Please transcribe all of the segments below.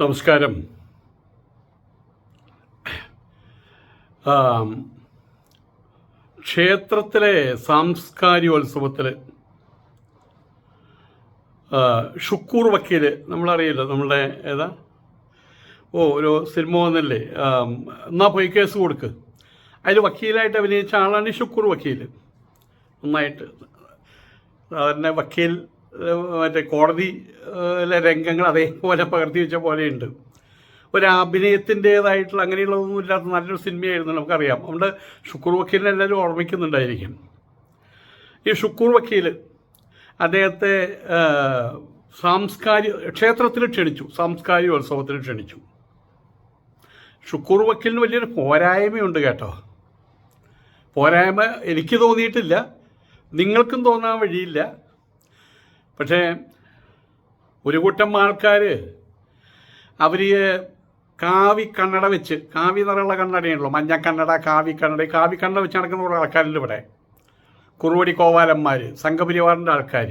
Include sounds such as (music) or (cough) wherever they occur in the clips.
നമസ്കാരം. ക്ഷേത്രത്തിലെ സാംസ്കാരികോത്സവത്തിൽ ഷുക്കൂർ വക്കീൽ നമ്മളറിയില്ല നമ്മളുടെ ഏതാ? ഓ ഒരു സിനിമ വന്നല്ലേ? എന്നാൽ പോയി കേസ് കൊടുക്ക്. അതിൽ വക്കീലായിട്ട് അഭിനയിച്ച ആളാണ് ഷുക്കൂർ വക്കീൽ നന്നായിട്ട്. സാധാരണ വക്കീൽ മറ്റേ കോടതി രംഗങ്ങൾ അതേപോലെ പകർത്തി വെച്ച പോലെയുണ്ട്. ഒരു അഭിനയത്തിന്റേതായിട്ടുള്ള അങ്ങനെയുള്ളതൊന്നും ഇല്ലാത്ത നല്ലൊരു സിനിമയായിരുന്നു നമുക്കറിയാം. അതുകൊണ്ട് ഷുക്കൂർ വക്കീലിനെ എല്ലാവരും ഓർമ്മിക്കുന്നുണ്ടായിരിക്കും. ഈ ഷുക്കൂർ വക്കീൽ അദ്ദേഹത്തെ സാംസ്കാരിക ക്ഷേത്രത്തിൽ ക്ഷണിച്ചു സാംസ്കാരികോത്സവത്തിന് ക്ഷണിച്ചു. ഷുക്കൂർ വക്കീലിന് വലിയൊരു പോരായ്മയുണ്ട് കേട്ടോ. പോരായ്മ എനിക്ക് തോന്നിയിട്ടില്ല. നിങ്ങൾക്കും തോന്നാൻ വഴിയില്ല. പക്ഷേ ഒരു കൂട്ടം ആൾക്കാർ അവർ കാവി കണ്ണട വെച്ച് കാവി നിറയുള്ള കണ്ണടയാണല്ലോ മഞ്ഞ കണ്ണട കാവി കണ്ണട കാവി കണ്ണട വെച്ച് നടക്കുന്ന കുറേ ആൾക്കാരുണ്ട് ഇവിടെ. കുറുവടി കോവാലന്മാർ സംഘപരിവാറിന്റെ ആൾക്കാർ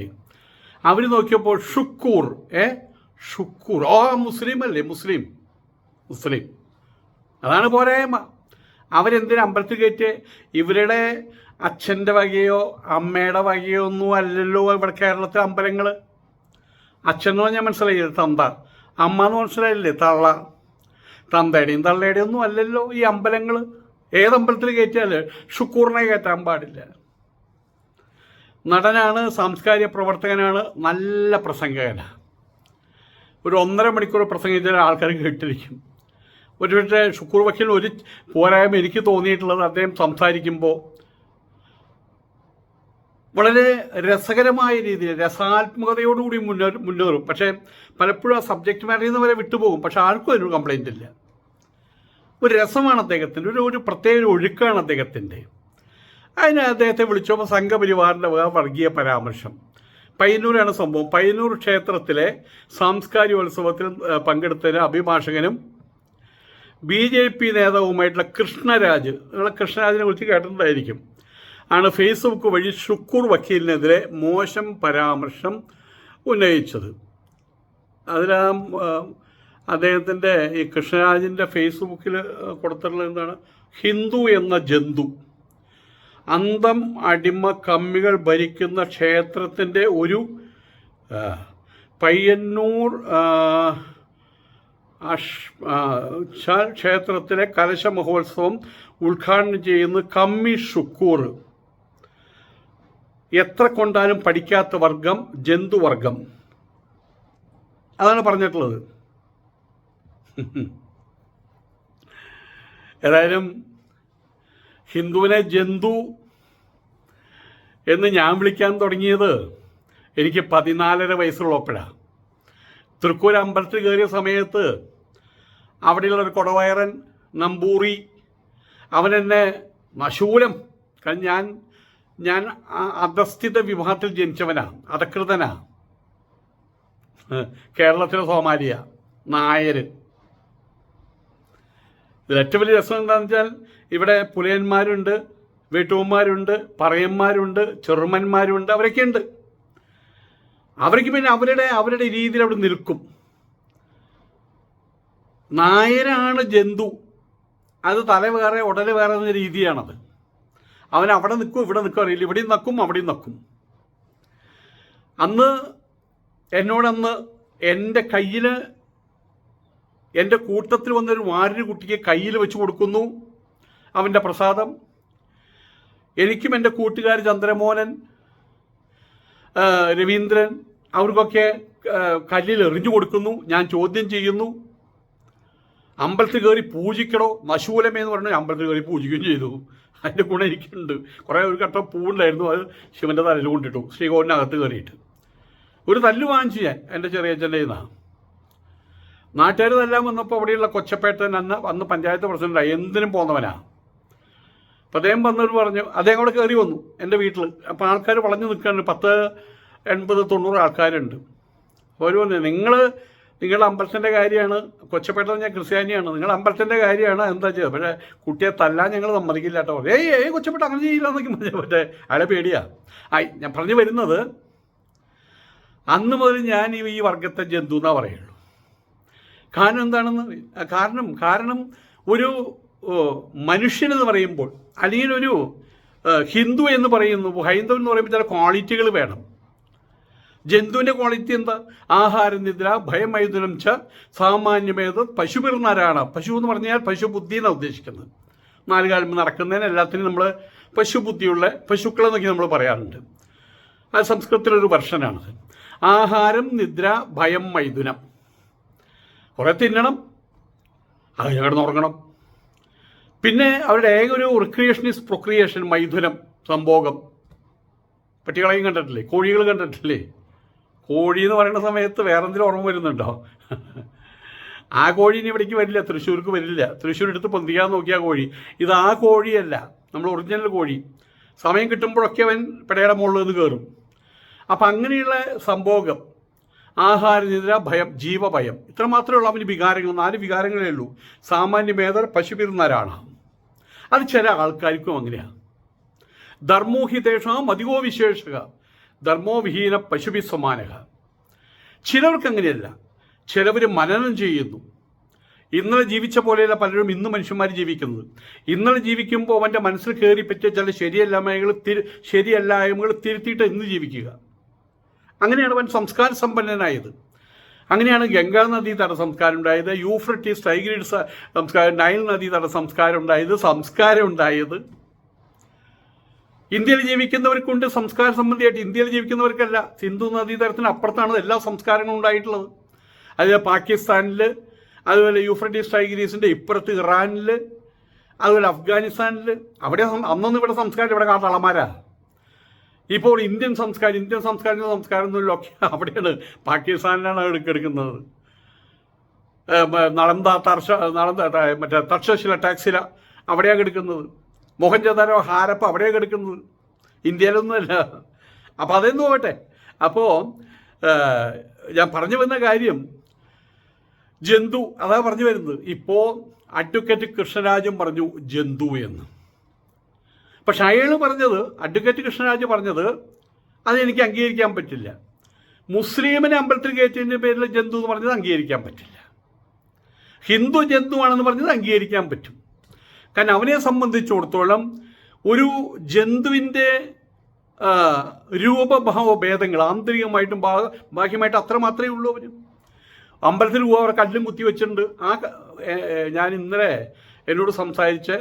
അവർ നോക്കിയപ്പോൾ ഷുക്കൂർ ഏ? ഷുക്കൂർ. ഓ മുസ്ലിം അല്ലേ? മുസ്ലിം. മുസ്ലിം. അതാണ് പോരായ്മ. അവരെന്തിനു അമ്പലത്തിൽ കയറ്റി ഇവരുടെ അച്ഛന്റെ വകയോ അമ്മയുടെ വകയോ ഒന്നും അല്ലല്ലോ ഇവിടെ കേരളത്തിലെ അമ്പലങ്ങൾ അച്ഛൻ എന്ന് പറഞ്ഞാൽ മനസ്സിലായില്ലേ തന്ത. അമ്മ എന്ന് മനസ്സിലായില്ലേ തള്ള. തന്തയുടെയും തള്ളയുടെയും ഒന്നും അല്ലല്ലോ ഈ അമ്പലങ്ങൾ ഏതമ്പലത്തിൽ കയറ്റിയാൽ? ഷുക്കൂറിനെ കയറ്റാൻ പാടില്ല. നടനാണ് സാംസ്കാരിക പ്രവർത്തകനാണ് നല്ല പ്രസംഗകനാണ് ഒരു ഒന്നര മണിക്കൂർ പ്രസംഗിച്ചാൽ ആൾക്കാർ കേട്ടിരിക്കും. ഒരു പക്ഷേ ഷുക്കൂർ വക്കീൽ ഒരു പോരായ്മ എനിക്ക് തോന്നിയിട്ടുള്ളത് അദ്ദേഹം സംസാരിക്കുമ്പോൾ വളരെ രസകരമായ രീതിയിൽ രസാത്മകതയോടുകൂടി മുന്നേറും മുന്നേറും. പക്ഷേ പലപ്പോഴും ആ സബ്ജക്റ്റ് മാറ്ററിൽ നിന്ന് വരെ വിട്ടുപോകും. പക്ഷെ ആർക്കും അതിനൊരു കംപ്ലൈന്റ് ഇല്ല. ഒരു രസമാണ് അദ്ദേഹത്തിന്റെ ഒരു ഒരു പ്രത്യേക ഒരു ഒഴുക്കാണ് അദ്ദേഹത്തിന്റെ അതിന് അദ്ദേഹത്തെ വിളിച്ചപ്പോൾ സംഘപരിവാറിന്റെ വക വർഗീയ പരാമർശം. പയ്യന്നൂരാണ് സംഭവം. പയ്യന്നൂർ ക്ഷേത്രത്തിലെ സാംസ്കാരികോത്സവത്തിൽ പങ്കെടുത്തതിന് അഭിഭാഷകനും ബി ജെ പി നേതാവുമായിട്ടുള്ള കൃഷ്ണരാജ്. നിങ്ങളെ കൃഷ്ണരാജിനെ കുറിച്ച് കേട്ടിട്ടുണ്ടായിരിക്കും. ആണ് ഫേസ്ബുക്ക് വഴി ഷുക്കൂർ വക്കീലിനെതിരെ മോശം പരാമർശം ഉന്നയിച്ചത്. അതിലാ അദ്ദേഹത്തിന്റെ ഈ കൃഷ്ണരാജിന്റെ ഫേസ്ബുക്കിൽ കൊടുത്തിട്ടുള്ളത് എന്താണ്? ഹിന്ദു എന്ന ജന്തു. അന്തം അടിമ കമ്മികൾ ഭരിക്കുന്ന ക്ഷേത്രത്തിന്റെ ഒരു പയ്യന്നൂർ ക്ഷേത്രത്തിലെ കലശ മഹോത്സവം ഉദ്ഘാടനം ചെയ്യുന്ന കമ്മി ഷുക്കൂർ എത്ര കൊണ്ടാലും പഠിക്കാത്ത വർഗം ജന്തുവർഗം. അതാണ് പറഞ്ഞിട്ടുള്ളത്. ഏതായാലും ഹിന്ദുവിനെ ജന്തു എന്ന് ഞാൻ വിളിക്കാൻ തുടങ്ങിയത് എനിക്ക് പതിനാലര വയസ്സുള്ളപ്പോഴാണ് തൃക്കൂർ അമ്പലത്തിൽ കയറിയ സമയത്ത് അവിടെയുള്ള ഒരു കൊടവയറൻ നമ്പൂറി അവനെന്നെ നശൂലം. കാരണം ഞാൻ ഞാൻ അധസ്ഥിത വിഭാഗത്തിൽ ജനിച്ചവനാ അധകൃതനാ. കേരളത്തിലെ സോമാലിയ നായർ ഇതിൽ ഏറ്റവും വലിയ രസം എന്താണെന്ന് വെച്ചാൽ ഇവിടെ പുലയന്മാരുണ്ട് വീട്ടുമ്മമാരുണ്ട് പറയന്മാരുണ്ട് ചെറുമന്മാരുണ്ട് അവരൊക്കെ ഉണ്ട് അവർക്ക് പിന്നെ അവരുടെ അവരുടെ രീതിയിൽ അവിടെ നിൽക്കും. നായരാണ് ജന്തു. അത് തല വേറെ ഉടൽ വേറെ എന്ന രീതിയാണത്. അവൻ അവിടെ നിൽക്കും ഇവിടെ നിൽക്കും അറിയില്ല. ഇവിടെയും നക്കും അവിടെയും നക്കും. അന്ന് എന്നോടന്ന് എന്റെ കയ്യിൽ എന്റെ കൂട്ടത്തിൽ വന്നൊരു വാരിന് കുട്ടിക്ക് കയ്യിൽ വെച്ച് കൊടുക്കുന്നു അവന്റെ പ്രസാദം. എനിക്കും എന്റെ കൂട്ടുകാർ ചന്ദ്രമോഹനൻ രവീന്ദ്രൻ അവർക്കൊക്കെ കല്ലിൽ എറിഞ്ഞു കൊടുക്കുന്നു. ഞാൻ ചോദ്യം ചെയ്യുന്നു അമ്പലത്തിൽ കയറി പൂജിക്കണോ? നശൂലമേ എന്ന് പറഞ്ഞു അമ്പലത്തിൽ കയറി പൂജിക്കുകയും ചെയ്തു. അതിന്റെ ഗുണം എനിക്കുണ്ട്. കുറേ ഒരു കട്ട പൂണ്ടായിരുന്നു അത് ശിവന്റെ തലയിൽ കൊണ്ടിട്ടു. ശ്രീകോവിനകത്ത് കയറിയിട്ട്. ഒരു തല്ല് വാങ്ങിച്ചു ഞാൻ എന്റെ ചെറിയച്ഛന്റെ നിന്നാണ് നാട്ടുകാർ തല്ലാൻ വന്നപ്പോൾ അവിടെയുള്ള കൊച്ചപ്പേട്ടൻ അന്ന് അന്ന് പഞ്ചായത്ത് പ്രസിഡന്റായി എന്തിനും പോന്നവനാ. അപ്പോൾ അദ്ദേഹം വന്നിട്ട് പറഞ്ഞു അദ്ദേഹം അവിടെ കയറി വന്നു എന്റെ വീട്ടിൽ അപ്പോൾ ആൾക്കാർ വളഞ്ഞു നിൽക്കാനുണ്ട് പത്ത് എൺപത് തൊണ്ണൂറ് ആൾക്കാരുണ്ട്. അവർ പറഞ്ഞു നിങ്ങൾ നിങ്ങളുടെ അമ്പലത്തിന്റെ കാര്യമാണ് കൊച്ചപ്പേട്ട ഞാൻ ക്രിസ്ത്യാനിയാണ്. നിങ്ങൾ അമ്പലത്തിന്റെ കാര്യമാണ് എന്താ ചെയ്യുക? പക്ഷേ കുട്ടിയെ തല്ലാൻ ഞങ്ങൾ സമ്മതിക്കില്ല കേട്ടോ. ഏയ് ഏയ് കൊച്ചപ്പേട്ട അങ്ങനെ ചെയ്യില്ല എന്നൊക്കെ പറഞ്ഞു. പക്ഷേ അയാളെ പേടിയാ. ആയി ഞാൻ പറഞ്ഞു വരുന്നത് അന്ന് മുതൽ ഞാൻ ഈ വർഗത്തെ ജന്തു എന്നാ പറയുള്ളൂ. കാരണം എന്താണെന്ന് കാരണം കാരണം ഒരു മനുഷ്യനെന്ന് പറയുമ്പോൾ അല്ലെങ്കിൽ ഒരു ഹിന്ദു എന്ന് പറയുന്നു ഹൈന്ദവൻ എന്ന് പറയുമ്പോൾ ചില ക്വാളിറ്റികൾ വേണം. ജന്തുവിന്റെ ക്വാളിറ്റി എന്താ? ആഹാരനിദ്ര ഭയമൈതുനം ച സാമാന്യമേത് പശുപിറന്നാരാണ്. പശു എന്ന് പറഞ്ഞാൽ പശുബുദ്ധി എന്നാണ് ഉദ്ദേശിക്കുന്നത്. നാല് കാലം നടക്കുന്നതിന് എല്ലാത്തിനും നമ്മൾ പശുബുദ്ധിയുള്ള നോക്കി നമ്മൾ പറയാറുണ്ട്. അത് സംസ്കൃതത്തിലൊരു വർഷനാണത് ആഹാരം നിദ്ര ഭയം മൈഥുനം കുറേ തിന്നണം. അത് കിടന്ന് ഉറങ്ങണം. പിന്നെ അവരുടെ ഏക ഒരു റിക്രിയേഷൻ ഇസ് പ്രൊക്രിയേഷൻ മൈഥുനം സംഭോഗം. പട്ടികളെയും കണ്ടിട്ടില്ലേ? കോഴികൾ കണ്ടിട്ടില്ലേ? കോഴി എന്ന് പറയുന്ന സമയത്ത് വേറെ എന്തെങ്കിലും ഓർമ്മ വരുന്നുണ്ടോ? ആ കോഴി ഇനി ഇവിടേക്ക് വരില്ല തൃശ്ശൂർക്ക് വരില്ല. തൃശ്ശൂർ എടുത്ത് പൊന്തിക്കാൻ നോക്കിയ കോഴി. ഇത് ആ കോഴിയല്ല നമ്മൾ ഒറിജിനൽ കോഴി. സമയം കിട്ടുമ്പോഴൊക്കെ അവൻ പിടയുടെ മുകളിൽ നിന്ന് കയറും അപ്പം അങ്ങനെയുള്ള സംഭോഗം. ആഹാരനിദ്ര ഭയം ജീവഭയം. ഇത്ര മാത്രമേ ഉള്ളൂ അവന് വികാരങ്ങൾ നാല് വികാരങ്ങളേ ഉള്ളൂ. സാമാന്യ മേധർ പശുപിരുന്നവരാണ് അത് ചില ആൾക്കാർക്കും അങ്ങനെയാണ് ധർമ്മോഹിതേഷാം അധികോ വിശേഷക. ധർമ്മോവിഹീന പശുവി സമാനക ചിലവർക്ക് അങ്ങനെയല്ല. ചിലവർ മനനം ചെയ്യുന്നു. ഇന്നലെ ജീവിച്ച പോലെയല്ല പലരും ഇന്ന് മനുഷ്യന്മാർ ജീവിക്കുന്നത്. ഇന്നലെ ജീവിക്കുമ്പോൾ അവന്റെ മനസ്സിൽ കയറി പറ്റിയ ചില ശരിയല്ലായ്മകൾ തിരു ശരിയല്ലായ്മകൾ തിരുത്തിയിട്ട് ഇന്ന് ജീവിക്കുക. അങ്ങനെയാണ് അവൻ സംസ്കാര സമ്പന്നനായത്. അങ്ങനെയാണ് ഗംഗാ നദി തട സംസ്കാരം ഉണ്ടായത് യൂഫ്രട്ടീസ് ടൈഗ്രീഡ് സംസ്കാരം നൈൽ നദി തട സംസ്കാരം ഉണ്ടായത് സംസ്കാരം ഉണ്ടായത്. ഇന്ത്യയിൽ ജീവിക്കുന്നവർക്കുണ്ട് സംസ്കാര സംബന്ധിയായിട്ട്. ഇന്ത്യയിൽ ജീവിക്കുന്നവർക്കല്ല. സിന്ധു നദീതരത്തിന് അപ്പുറത്താണ് എല്ലാ സംസ്കാരങ്ങളും ഉണ്ടായിട്ടുള്ളത്. അതുപോലെ പാകിസ്ഥാനിൽ അതുപോലെ യൂഫ്രട്ടീസ് ടൈഗ്രീസിന്റെ ഇപ്പുറത്ത് ഇറാനിൽ അതുപോലെ അഫ്ഗാനിസ്ഥാനിൽ അവിടെ അന്നൊന്നും ഇവിടെ സംസ്കാരം ഇവിടെ കാണാൻ കാട്ടാളന്മാരാ ഇപ്പോൾ ഇന്ത്യൻ സംസ്കാരം ഇന്ത്യൻ സംസ്കാരം സംസ്കാരം എന്നൊക്കെ (laughs) അവിടെയാണ്. പാകിസ്ഥാനിലാണ് എടുക്കെടുക്കുന്നത്. നളന്ത തർശ നളന്ത മറ്റേ തക്ഷശില ടാക്സില അവിടെയാണ് എടുക്കുന്നത്. മോഹൻജദാരോ ഹാരപ്പ അവിടെയാണ് കിടക്കുന്നത്. ഇന്ത്യയിലൊന്നുമല്ല. അപ്പോൾ അതെന്ന് പോകട്ടെ? അപ്പോൾ ഞാൻ പറഞ്ഞു വന്ന കാര്യം ജന്തു അതാ പറഞ്ഞു വരുന്നത്. ഇപ്പോൾ അഡ്വക്കേറ്റ് കൃഷ്ണരാജും പറഞ്ഞു ജന്തു എന്ന്. പക്ഷെ അയാൾ പറഞ്ഞത് അഡ്വക്കേറ്റ് കൃഷ്ണരാജ് പറഞ്ഞത് അതെനിക്ക് അംഗീകരിക്കാൻ പറ്റില്ല. മുസ്ലിമിനെ അമ്പലത്തിൽ കയറ്റിന്റെ പേരിൽ ജന്തു എന്ന് പറഞ്ഞത് അംഗീകരിക്കാൻ പറ്റില്ല. ഹിന്ദു ജന്തുവാണെന്ന് പറഞ്ഞത് അംഗീകരിക്കാൻ പറ്റും. കാരണം അവനെ സംബന്ധിച്ചിടത്തോളം ഒരു ജന്തുവിന്റെ രൂപഭാവ ഭേദങ്ങൾ ആന്തരികമായിട്ടും ബാഹ്യമായിട്ടും അത്ര മാത്രമേ ഉള്ളൂ അവന്. അമ്പലത്തിൽ പോകുക അവർ കല്ലും കുത്തി വെച്ചിട്ടുണ്ട്. ആ ഞാൻ ഇന്നലെ എന്നോട് സംസാരിച്ച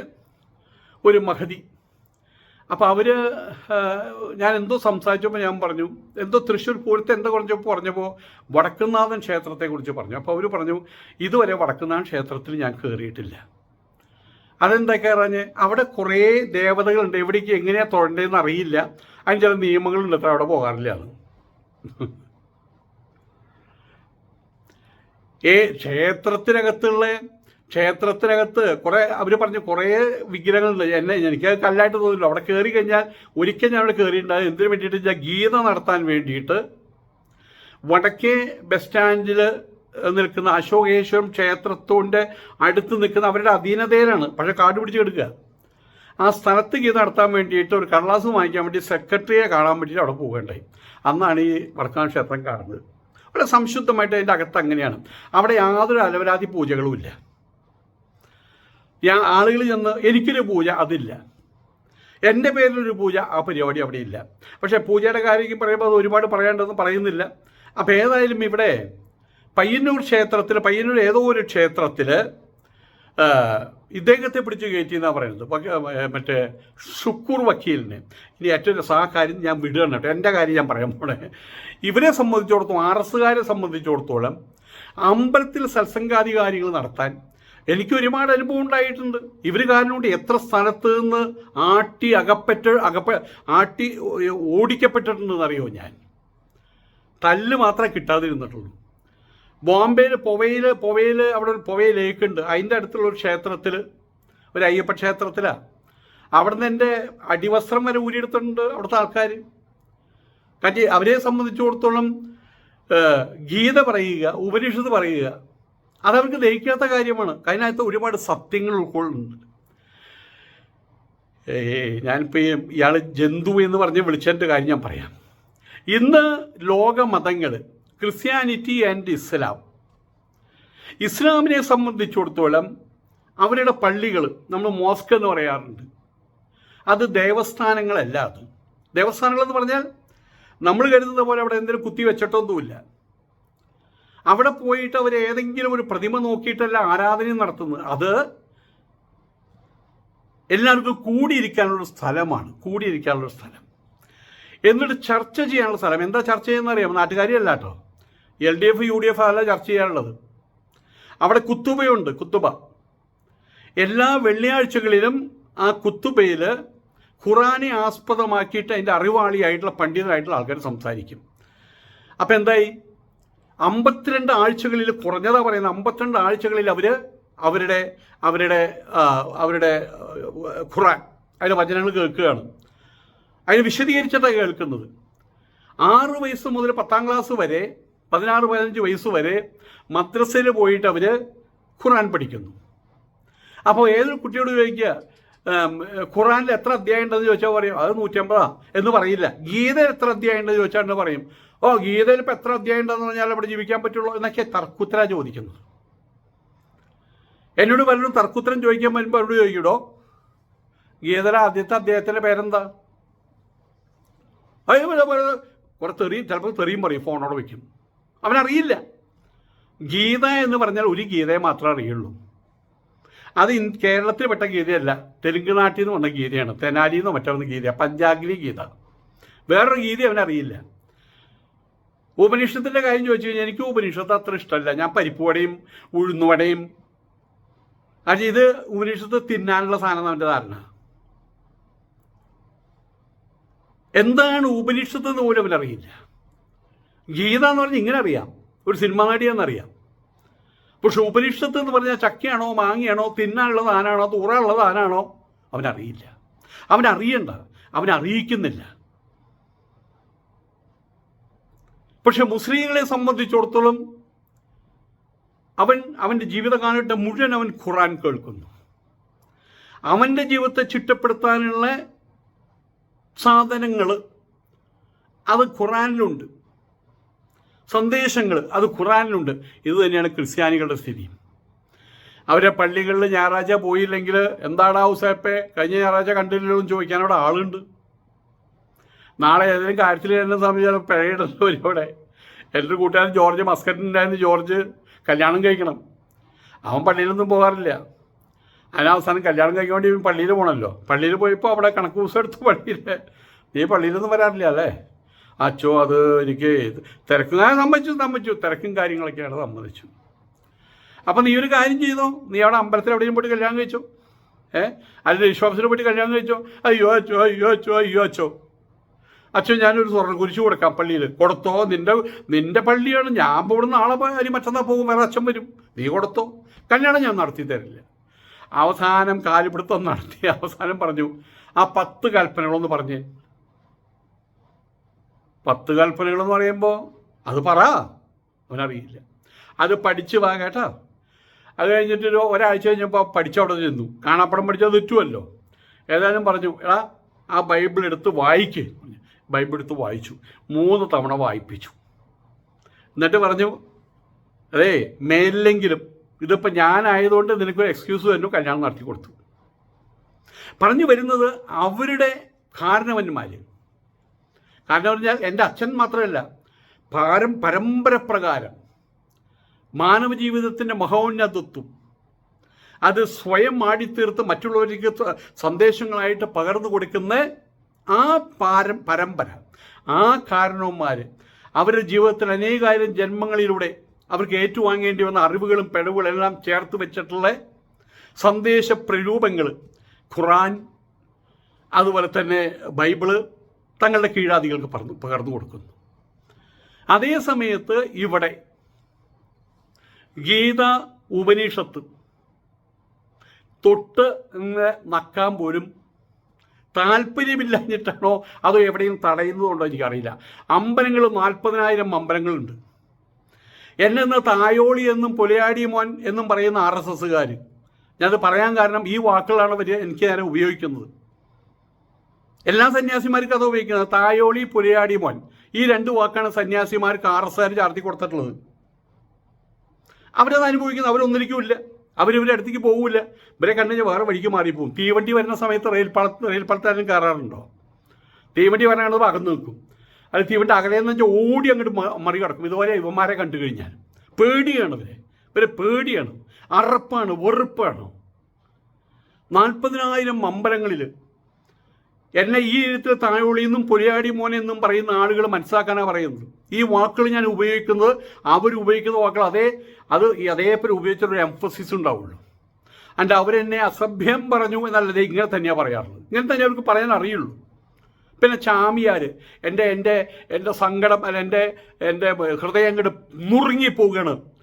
ഒരു മഹതി. അപ്പോൾ അവർ ഞാൻ എന്തോ സംസാരിച്ചപ്പോൾ ഞാൻ പറഞ്ഞു എന്തോ തൃശ്ശൂർ പൂരത്തെ എന്തോ കുറഞ്ഞപ്പോൾ പറഞ്ഞപ്പോൾ വടക്കുന്നാഥൻ ക്ഷേത്രത്തെക്കുറിച്ച് പറഞ്ഞു. അപ്പോൾ അവർ പറഞ്ഞു ഇതുവരെ വടക്കുന്നാഥൻ ക്ഷേത്രത്തിൽ ഞാൻ കയറിയിട്ടില്ല അതെന്താ കയറാഞ്ഞ് അവിടെ കുറേ ദേവതകളുണ്ട്. എവിടേക്ക് എങ്ങനെയാണ് തൊഴേണ്ടതെന്ന് അറിയില്ല. അതിന് ചില നിയമങ്ങളുണ്ട് അത്ര അവിടെ പോകാറില്ല അത്. ഏ ക്ഷേത്രത്തിനകത്തുള്ള ക്ഷേത്രത്തിനകത്ത് കുറേ അവർ പറഞ്ഞു കുറേ വിഗ്രഹങ്ങളുണ്ട്. എന്നെ എനിക്ക് കല്ലായിട്ട് തോന്നില്ല അവിടെ കയറി കഴിഞ്ഞാൽ ഒരിക്കൽ ഞാൻ അവിടെ കയറിയിട്ടുണ്ടാകും എന്തിനു വേണ്ടിയിട്ട്? ഞാൻ ഗീത നടത്താൻ വേണ്ടിയിട്ട് വടക്കേ ബസ് സ്റ്റാൻഡിൽ നിൽക്കുന്ന അശോകേശ്വരം ക്ഷേത്രത്തോന്റെ അടുത്ത് നിൽക്കുന്ന അവരുടെ അധീനതയിലാണ്. പക്ഷെ കാട് പിടിച്ച് കിടക്കുക. ആ സ്ഥലത്ത് ഗീത നടത്താൻ വേണ്ടിയിട്ട് ഒരു കടലാസ് വാങ്ങിക്കാൻ വേണ്ടി സെക്രട്ടറിയെ കാണാൻ വേണ്ടിയിട്ട് അവിടെ പോകേണ്ടായി അന്നാണ് ഈ വടക്കാൻ ക്ഷേത്രം കാണുന്നത്. വളരെ സംശുദ്ധമായിട്ട് അതിന്റെ അകത്ത് അങ്ങനെയാണ്. അവിടെ യാതൊരു അലവരാതി പൂജകളും ഇല്ല. ഞാൻ ആളുകൾ ചെന്ന് എനിക്കൊരു പൂജ അതില്ല. എന്റെ പേരിലൊരു പൂജ ആ പരിപാടി അവിടെ ഇല്ല. പക്ഷേ പൂജയുടെ കാര്യം പറയുമ്പോൾ അത് ഒരുപാട് പറയേണ്ടതെന്ന് പറയുന്നില്ല. അപ്പോൾ ഏതായാലും ഇവിടെ പയ്യന്നൂർ ക്ഷേത്രത്തിൽ പയ്യന്നൂർ ഏതോ ഒരു ക്ഷേത്രത്തിൽ ഇദ്ദേഹത്തെ പിടിച്ച് കയറ്റി എന്നാണ് പറയുന്നത് മറ്റേ ഷുക്കൂർ വക്കീലിന്. ഇനി ഏറ്റവും ആ കാര്യം ഞാൻ വിടുകയാണ് കേട്ടോ. എന്റെ കാര്യം ഞാൻ പറയാൻ പോണേ ഇവരെ സംബന്ധിച്ചിടത്തോളം ആർ എസ്സുകാരെ സംബന്ധിച്ചിടത്തോളം അമ്പലത്തിൽ സത്സംഗാധികാരികൾ നടത്താൻ എനിക്ക് ഒരുപാട് അനുഭവം ഉണ്ടായിട്ടുണ്ട്. ഇവർ കാരണം കൊണ്ട് എത്ര സ്ഥലത്ത് നിന്ന് ആട്ടി അകപ്പറ്റ അകപ്പ ആട്ടി ഓടിക്കപ്പെട്ടിട്ടുണ്ടെന്ന് അറിയോ ഞാൻ? തല്ല് മാത്രമേ കിട്ടാതിരുന്നിട്ടുള്ളൂ. ബോംബെയിൽ പുവയിൽ പുവയിൽ അവിടെ ഒരു പുവയ ലേക്കുണ്ട് അതിന്റെ അടുത്തുള്ള ഒരു ക്ഷേത്രത്തിൽ ഒരു അയ്യപ്പ ക്ഷേത്രത്തിലാണ് അവിടുന്ന് എന്റെ അടിവസ്ത്രം വരെ ഊരിയെടുത്തിട്ടുണ്ട് അവിടുത്തെ ആൾക്കാർ കാര്യം അവരെ സംബന്ധിച്ചിടത്തോളം ഗീത പറയുക ഉപനിഷത്ത് പറയുക അതവർക്ക് ദഹിക്കാത്ത കാര്യമാണ്. അതിനകത്ത് ഒരുപാട് സത്യങ്ങൾ ഉൾക്കൊള്ളുന്നുണ്ട്. ഞാനിപ്പോൾ ഇയാൾ ജന്തു എന്ന് പറഞ്ഞ് വിളിച്ചതിന്റെ കാര്യം ഞാൻ പറയാം. ഇന്ന് ലോക മതങ്ങൾ ക്രിസ്ത്യാനിറ്റി ആൻഡ് ഇസ്ലാം. ഇസ്ലാമിനെ സംബന്ധിച്ചിടത്തോളം അവരുടെ പള്ളികൾ നമ്മൾ മോസ്ക് എന്ന് പറയാറുണ്ട്. അത് ദേവസ്ഥാനങ്ങളല്ല അത്. ദേവസ്ഥാനങ്ങൾ എന്ന് പറഞ്ഞാൽ നമ്മൾ കരുതുന്ന പോലെ അവിടെ എന്തെങ്കിലും കുത്തി വെച്ചിട്ടൊന്നുമില്ല. അവിടെ പോയിട്ട് അവർ ഏതെങ്കിലും ഒരു പ്രതിമ നോക്കിയിട്ടല്ല ആരാധന നടത്തുന്നത്. അത് എല്ലാവർക്കും കൂടിയിരിക്കാനുള്ള സ്ഥലമാണ് കൂടിയിരിക്കാനുള്ള സ്ഥലം. എന്നിട്ട് ചർച്ച ചെയ്യാനുള്ള സ്ഥലം. എന്താ ചർച്ച ചെയ്യുന്ന അറിയാം നാട്ടുകാരിയല്ല കേട്ടോ. L D F U D F അല്ല ചർച്ച ചെയ്യാനുള്ളത്. അവിടെ കുത്തുബയുണ്ട് കുത്തുബ. എല്ലാ വെള്ളിയാഴ്ചകളിലും ആ കുത്തുബയിൽ ഖുറാനെ ആസ്പദമാക്കിയിട്ട് അതിന്റെ അറിവാളിയായിട്ടുള്ള പണ്ഡിതരായിട്ടുള്ള ആൾക്കാർ സംസാരിക്കും. അപ്പം എന്തായി? അമ്പത്തിരണ്ട് ആഴ്ചകളിൽ കുറഞ്ഞതാ പറയുന്നത്. അമ്പത്തിരണ്ട് ആഴ്ചകളിൽ അവർ അവരുടെ അവരുടെ അവരുടെ ഖുറാൻ അതിന്റെ വചനങ്ങൾ കേൾക്കുകയാണ്. അതിന് വിശദീകരിച്ചിട്ടാണ് കേൾക്കുന്നത്. ആറ് വയസ്സ് മുതൽ പത്താം ക്ലാസ് വരെ പതിനാറ് പതിനഞ്ച് വയസ്സ് വരെ മദ്രസയിൽ പോയിട്ട് അവർ ഖുറാൻ പഠിക്കുന്നു. അപ്പോൾ ഏതൊരു കുട്ടിയോട് ചോദിക്കുക ഖുറാനിൽ എത്ര അധ്യായം ഉണ്ടെന്ന് ചോദിച്ചാൽ പറയും അത് നൂറ്റമ്പതാ എന്ന് പറയില്ല. ഗീതയിൽ എത്ര അധ്യായം ഉണ്ടെന്ന് ചോദിച്ചാൽ പറയും. ഓ ഗീതയിൽ ഇപ്പം എത്ര അധ്യായം ഉണ്ടെന്ന് പറഞ്ഞാൽ അവിടെ ജീവിക്കാൻ പറ്റുള്ളൂ എന്നൊക്കെ തർക്കുത്തര ചോദിക്കുന്നത്. എന്നോട് പലരും തർക്കുത്തരം ചോദിക്കാൻ വരുമ്പോൾ അവരോട് ചോദിക്കൂടോ ഗീതയുടെ ആദ്യത്തെ അദ്ദേഹത്തിന്റെ പേരെന്താ? അതേപോലെ കുറെ തെറിയും ചിലപ്പോൾ തെറിയും പറയും ഫോണോട് വയ്ക്കും അവനറിയില്ല. ഗീത എന്ന് പറഞ്ഞാൽ ഒരു ഗീതയെ മാത്രമേ അറിയുള്ളൂ. അത് കേരളത്തിൽ പെട്ട ഗീതയല്ല തെലുങ്ക് നാട്ടിൽ നിന്ന് വന്ന ഗീതയാണ് തെനാലിയിൽ നിന്ന് മറ്റൊന്ന് ഗീത പഞ്ചാഗ്നി ഗീത. വേറൊരു ഗീത അവനറിയില്ല. ഉപനിഷത്തിന്റെ കാര്യം ചോദിച്ചു കഴിഞ്ഞാൽ എനിക്ക് ഉപനിഷത്ത് അത്ര ഇഷ്ടമല്ല. ഞാൻ പരിപ്പുവടയും ഉഴുന്നുവടയും അത് ഇത് ഉപനിഷത്ത് തിന്നാനുള്ള സാധനം അവന്റെ ധാരണ. എന്താണ് ഉപനിഷത്ത് എന്ന് പോലും അവനറിയില്ല. ഗീത എന്ന് പറഞ്ഞാൽ ഇങ്ങനെ അറിയാം. ഒരു സിനിമ നടിയെന്നറിയാം. പക്ഷെ ഉപനിഷത്ത് എന്ന് പറഞ്ഞാൽ ചക്കയാണോ മാങ്ങയാണോ തിന്നാനുള്ളത് ആനാണോ തൂറാനുള്ളത് ആനാണോ അവനറിയില്ല. അവനറിയണ്ട. അവനറിയിക്കുന്നില്ല. പക്ഷെ മുസ്ലിങ്ങളെ സംബന്ധിച്ചിടത്തോളം അവൻ അവന്റെ ജീവിതകാലത്തെ മുഴുവൻ അവൻ ഖുറാൻ കേൾക്കുന്നു. അവന്റെ ജീവിതത്തെ ചിട്ടപ്പെടുത്താനുള്ള സാധനങ്ങൾ അത് ഖുറാനിലുണ്ട് സന്ദേശങ്ങൾ അത് ഖുറാനിലുണ്ട് ഇത് തന്നെയാണ് ക്രിസ്ത്യാനികളുടെ സ്ഥിതി. അവരെ പള്ളികളിൽ ഞായറാഴ്ച പോയില്ലെങ്കിൽ എന്താടാ ഉസേപ്പെ കഴിഞ്ഞ ഞായറാഴ്ച കണ്ടില്ലല്ലോ എന്ന് ചോദിക്കാൻ അവിടെ ആളുണ്ട്. നാളെ ഏതെങ്കിലും കാര്യത്തിൽ എന്നെ സംബന്ധിച്ചാൽ പിഴയിടല്ലോ അവിടെ എന്റെ കൂട്ടുകാരൻ ജോർജ് മസ്കറ്റിനുണ്ടായിരുന്നു. ജോർജ് കല്യാണം കഴിക്കണം. അവൻ പള്ളിയിലൊന്നും പോകാറില്ല. അതിന് അവസാനം കല്യാണം കഴിക്കാൻ വേണ്ടി പള്ളിയിൽ പോകണമല്ലോ പള്ളിയിൽ പോയപ്പോൾ അവിടെ കണക്ക് ദിവസം എടുത്ത് പള്ളിയിൽ നീ പള്ളിയിലൊന്നും വരാറില്ല അല്ലേ? അച്ചോ അത് എനിക്ക് തിരക്ക്. ഞാൻ സമ്മതിച്ചു സമ്മതിച്ചു. തിരക്കും കാര്യങ്ങളൊക്കെയാണ് സമ്മതിച്ചു. അപ്പം നീ ഒരു കാര്യം ചെയ്തോ? നീ അവിടെ അമ്പലത്തിൽ എവിടെയും പോയിട്ട് കല്യാണം കഴിച്ചോ? ഏ? അല്ലെങ്കിൽ വിശ്വാസത്തിൽ പോയിട്ട് കല്യാണം കഴിച്ചോ? അയ്യോ അച്ചോ അയ്യോ അച്ചോ അയ്യോ അച്ചോ. അച്ഛൻ ഞാനൊരു സ്വർണ കുരിശ് കൊടുക്കാം പള്ളിയിൽ. കൊടുത്തോ? നിന്റെ നിന്റെ പള്ളിയാണ്. ഞാൻ പോകുന്ന ആളെ പോയാലും മറ്റന്നാ പോകും. വേറെ അച്ഛൻ വരും. നീ കൊടുത്തോ? കല്യാണം ഞാൻ നടത്തി തരില്ല. അവസാനം കാലുപിടുത്തം നടത്തി. അവസാനം പറഞ്ഞു ആ പത്ത് കൽപ്പനകളൊന്ന് പറഞ്ഞ് പത്ത് കൽപ്പനകളെന്ന് പറയുമ്പോൾ അത് പറ. അവനറിയില്ല. അത് പഠിച്ച് വാ കേട്ടോ. അത് കഴിഞ്ഞിട്ട് ഒരു ഒരാഴ്ച കഴിഞ്ഞപ്പോൾ പഠിച്ചവിടെ ചെന്നു. കാണാപ്പടം പഠിച്ചത് തെറ്റുമല്ലോ ഏതായാലും പറഞ്ഞു എടാ ആ ബൈബിൾ എടുത്ത് വായിക്ക്. ബൈബിൾ എടുത്ത് വായിച്ചു. മൂന്ന് തവണ വായിപ്പിച്ചു. എന്നിട്ട് പറഞ്ഞു അതേ മേലിലെങ്കിലും ഇതിപ്പോൾ ഞാനായതുകൊണ്ട് നിനക്കൊരു എക്സ്ക്യൂസ് തന്നു കല്യാണം നടത്തി കൊടുത്തു. പറഞ്ഞു വരുന്നത് അവരുടെ കാരണവന്മാർ കാരണം പറഞ്ഞാൽ എന്റെ അച്ഛൻ മാത്രമല്ല പാരം പരമ്പര പ്രകാരം മാനവ ജീവിതത്തിന്റെ മഹോന്നതത്വം. അത് സ്വയം ആടിത്തീർത്ത് മറ്റുള്ളവർക്ക് സന്ദേശങ്ങളായിട്ട് പകർന്നു കൊടുക്കുന്ന ആ പാരം പരമ്പര ആ കാരണവന്മാർ അവരുടെ ജീവിതത്തിൽ അനേകായിരം ജന്മങ്ങളിലൂടെ അവർക്ക് ഏറ്റുവാങ്ങേണ്ടി വന്ന അറിവുകളും പിഴവുകളും എല്ലാം ചേർത്ത് വെച്ചിട്ടുള്ള സന്ദേശ പ്രരൂപങ്ങൾ ഖുറാൻ അതുപോലെ തന്നെ ബൈബിൾ തങ്ങളുടെ കീഴാദികൾക്ക് പറഞ്ഞു പകർന്നു കൊടുക്കുന്നു. അതേ സമയത്ത് ഇവിടെ ഗീത ഉപനിഷത്ത് തൊട്ട് നക്കാൻ പോലും താല്പര്യമില്ലാഞ്ഞിട്ടാണോ അതോ എവിടെയും തടയുന്നതുകൊണ്ടോ എനിക്കറിയില്ല. അമ്പലങ്ങൾ നാൽപ്പതിനായിരം അമ്പലങ്ങളുണ്ട്. എന്നെ ഇന്ന് തായോളി എന്നും പുലയാടി മോൻ എന്നും പറയുന്ന ആർ എസ് എസ്സുകാർ ഞാനത് പറയാൻ കാരണം ഈ വാക്കുകളാണ് അവർ എനിക്ക് നേരെ ഉപയോഗിക്കുന്നത്. എല്ലാ സന്യാസിമാർക്കും അത് ഉപയോഗിക്കുന്നത്. തായോളി പുലയാടി മോൻ. ഈ രണ്ട് വാക്കാണ് സന്യാസിമാർക്ക് ആർ എസ് ആർ ചാർത്തി കൊടുത്തിട്ടുള്ളത്. അവരത് അനുഭവിക്കുന്നത് അവരൊന്നിരിക്കില്ല. അവരിവരുടെ അടുത്തേക്ക് പോകില്ല. ഇവരെ കണ്ടുകഴിഞ്ഞാൽ വേറെ വഴിക്ക് മാറിപ്പോകും തീവണ്ടി വരുന്ന സമയത്ത് റെയിൽ റെയിൽപാളത്താരും റെയിൽ പാളത്താരും കയറാറുണ്ടോ? തീവണ്ടി വരാനുള്ളത് അകന്ന് നിൽക്കും. അത് തീവണ്ടി അകലെന്ന് വെച്ചാൽ ഓടി അങ്ങോട്ട് മറികടക്കും ഇതുപോലെ ഇവന്മാരെ കണ്ടു കഴിഞ്ഞാൽ. പേടിയാണ് ഇവരെ. ഇവരെ പേടിയാണ്. അറപ്പാണ് വെറുപ്പാണ്. നാൽപ്പതിനായിരം അമ്പലങ്ങളിൽ എന്നെ ഈ എഴുത്തിൽ താഴൊളിയെന്നും പുലിയാടി മോനെ എന്നും പറയുന്ന ആളുകൾ മനസ്സിലാക്കാനാണ് പറയുന്നത്. ഈ വാക്കുകൾ ഞാൻ ഉപയോഗിക്കുന്നത് അവർ ഉപയോഗിക്കുന്ന വാക്കുകൾ അതേ അത് അതേപോലെ ഉപയോഗിച്ചൊരു എംഫസിസ് ഉണ്ടാവുള്ളൂ. അണ്ട് അവരെന്നെ അസഭ്യം പറഞ്ഞു എന്നല്ലാതെ ഇങ്ങനെ തന്നെയാണ് പറയാറുള്ളത്. ഇങ്ങനെ തന്നെ അവർക്ക് പറയാൻ അറിയുള്ളൂ. പിന്നെ ചാമിയാർ എന്റെ എന്റെ എന്റെ സങ്കടം അല്ല എന്റെ എന്റെ ഹൃദയം അങ്ങോട്ട് മുറുങ്ങിപ്പോവുകയാണ്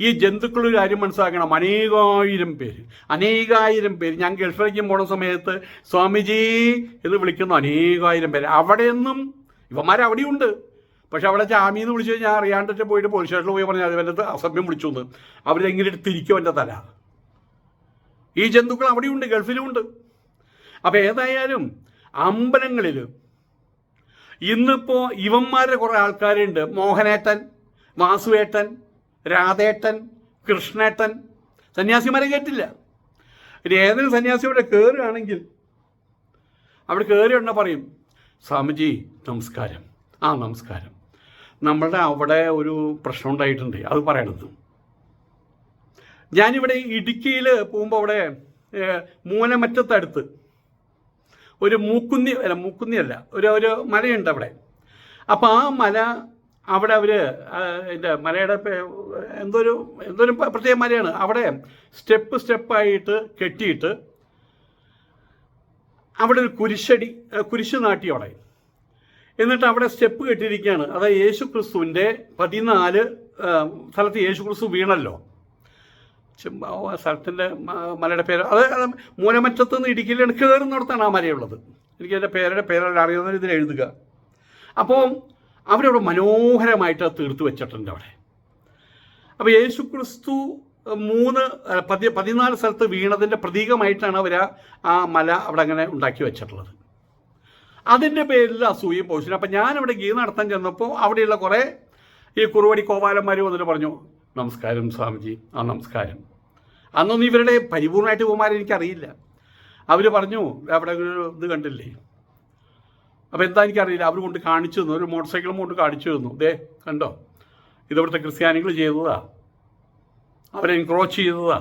ഈ ജന്തുക്കളൊരു കാര്യം മനസ്സിലാക്കണം. അനേകായിരം പേര്. അനേകായിരം പേര്. ഞാൻ ഗൾഫിലേക്കും പോണ സമയത്ത് സ്വാമിജി എന്ന് വിളിക്കുന്നു. അനേകായിരം പേര്. അവിടെയൊന്നും ഇവന്മാർ അവിടെയുണ്ട്. പക്ഷെ അവിടെ ചാമി എന്ന് വിളിച്ചു കഴിഞ്ഞാൽ അറിയാണ്ടിട്ട് പോയിട്ട് പോലീസ് സ്റ്റേഷനിൽ പോയി പറഞ്ഞാൽ അവന്റെ അസഭ്യം വിളിച്ചു എന്ന് അവരെങ്ങനെ എടുത്തിരിക്കും എന്റെ തല. ഈ ജന്തുക്കൾ അവിടെയുണ്ട് ഗൾഫിലുമുണ്ട് അപ്പോൾ ഏതായാലും അമ്പലങ്ങളിൽ ഇന്നിപ്പോൾ ഇവന്മാരുടെ കുറേ ആൾക്കാരുണ്ട്. മോഹനേട്ടൻ വാസുവേട്ടൻ രാധേട്ടൻ കൃഷ്ണേട്ടൻ സന്യാസിമാരെ കേട്ടില്ല. ഇനി ഏതെങ്കിലും സന്യാസി ഇവിടെ കയറുകയാണെങ്കിൽ അവിടെ കയറി ഉടനെ പറയും സ്വാമിജി നമസ്കാരം. ആ നമസ്കാരം. നമ്മളുടെ അവിടെ ഒരു പ്രശ്നം ഉണ്ടായിട്ടുണ്ട് അത് പറയണത്. ഞാനിവിടെ ഇടുക്കിയിൽ പോകുമ്പോൾ അവിടെ മൂലമറ്റത്തടുത്ത് ഒരു മൂക്കുന്നി അല്ല മൂക്കുന്നി അല്ല ഒരു ഒരു മലയുണ്ട് അവിടെ. അപ്പോൾ ആ മല അവിടെ അവർ എന്റെ മലയുടെ എന്തൊരു എന്തൊരു പ്രത്യേക മലയാണ്. അവിടെ സ്റ്റെപ്പ് സ്റ്റെപ്പായിട്ട് കെട്ടിയിട്ട് അവിടെ ഒരു കുരിശടി കുരിശ് നാട്ടി അവിടെ. എന്നിട്ട് അവിടെ സ്റ്റെപ്പ് കെട്ടിയിരിക്കുകയാണ്. അതായത് യേശു ക്രിസ്തുവിന്റെ പതിനാല് സ്ഥലത്ത് യേശു ക്രിസ്തു വീണല്ലോ സ്ഥലത്തിന്റെ മലയുടെ പേര്. അത് മൂലമറ്റത്ത് നിന്ന് ഇടുക്കിയിലാണ് കയറുന്നിടത്താണ് ആ മലയുള്ളത്. എനിക്ക് എന്റെ പേരുടെ പേരെല്ലാം അറിയുന്നതിന് ഇതിൽ എഴുതുക. അപ്പോൾ അവരവിടെ മനോഹരമായിട്ട് തീർത്തു വെച്ചിട്ടുണ്ട് അവിടെ. അപ്പോൾ യേശു ക്രിസ്തു മൂന്ന് പതി പതിനാല് സ്ഥലത്ത് വീണതിന്റെ പ്രതീകമായിട്ടാണ് അവർ ആ- മല അവിടെ അങ്ങനെ ഉണ്ടാക്കി വെച്ചിട്ടുള്ളത്. അതിന്റെ പേരിൽ അസൂയും പോഷനും. അപ്പം ഞാനവിടെ ഗീ നടത്താൻ ചെന്നപ്പോൾ അവിടെയുള്ള കുറേ ഈ കുറുവടി കോപാലന്മാർ വന്നിട്ട് പറഞ്ഞു നമസ്കാരം സ്വാമിജി ആ നമസ്കാരം. അന്നൊന്നും ഇവരുടെ പരിപൂർണമായിട്ട് പോകുമാരെനിക്കറിയില്ല അവർ പറഞ്ഞു അവിടെ ഒരു ഇത് കണ്ടില്ലേ? അപ്പോൾ എന്താ എനിക്കറിയില്ല. അവർ കൊണ്ട് കാണിച്ചു തന്നു. ഒരു മോട്ടോർ സൈക്കിളും കൊണ്ട് കാണിച്ചു തന്നു. ദേ കണ്ടോ? ഇതവിടുത്തെ ക്രിസ്ത്യാനികൾ ചെയ്തതാ. അവരെ എൻക്രോച്ച് ചെയ്തതാ.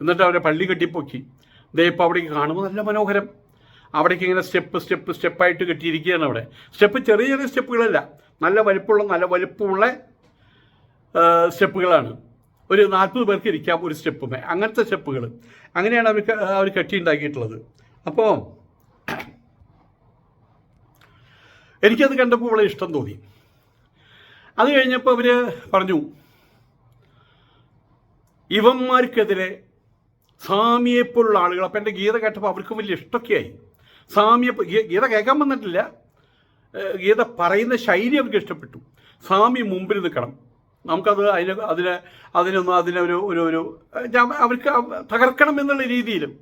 എന്നിട്ട് അവരെ പള്ളി കെട്ടിപ്പൊക്കി. ദേ ഇപ്പോൾ അവിടേക്ക് കാണുമ്പോൾ നല്ല മനോഹരം. അവിടേക്ക് ഇങ്ങനെ സ്റ്റെപ്പ് സ്റ്റെപ്പ് സ്റ്റെപ്പായിട്ട് കെട്ടിയിരിക്കുകയാണ് അവിടെ. സ്റ്റെപ്പ് ചെറിയ ചെറിയ സ്റ്റെപ്പുകളല്ല. നല്ല വലുപ്പമുള്ള നല്ല വലുപ്പമുള്ള സ്റ്റെപ്പുകളാണ്. ഒരു നാൽപ്പത് പേർക്ക് ഇരിക്കാം ഒരു സ്റ്റെപ്പുമേ. അങ്ങനത്തെ സ്റ്റെപ്പുകൾ അങ്ങനെയാണ് അവർ അവർ കെട്ടിയുണ്ടാക്കിയിട്ടുള്ളത്. അപ്പോൾ എനിക്കത് കണ്ടപ്പോൾ വളരെ ഇഷ്ടം തോന്നി. അത് കഴിഞ്ഞപ്പോൾ അവർ പറഞ്ഞു ഇവന്മാർക്കെതിരെ സ്വാമിയെപ്പോലുള്ള ആളുകൾ അപ്പം എന്റെ ഗീത കേട്ടപ്പോൾ അവർക്കും വലിയ ഇഷ്ടമൊക്കെയായി. സ്വാമിയെ ഗീ- ഗീത കേൾക്കാൻ വന്നിട്ടില്ല. ഗീത പറയുന്ന ശൈലി അവർക്ക് ഇഷ്ടപ്പെട്ടു. സ്വാമി മുമ്പിൽ നിൽക്കണം. നമുക്കത് അതിന് അതിന് അതിനൊന്നും അതിനൊരു ഒരു ഒരു അവർക്ക് തകർക്കണം എന്നുള്ള രീതിയിലും.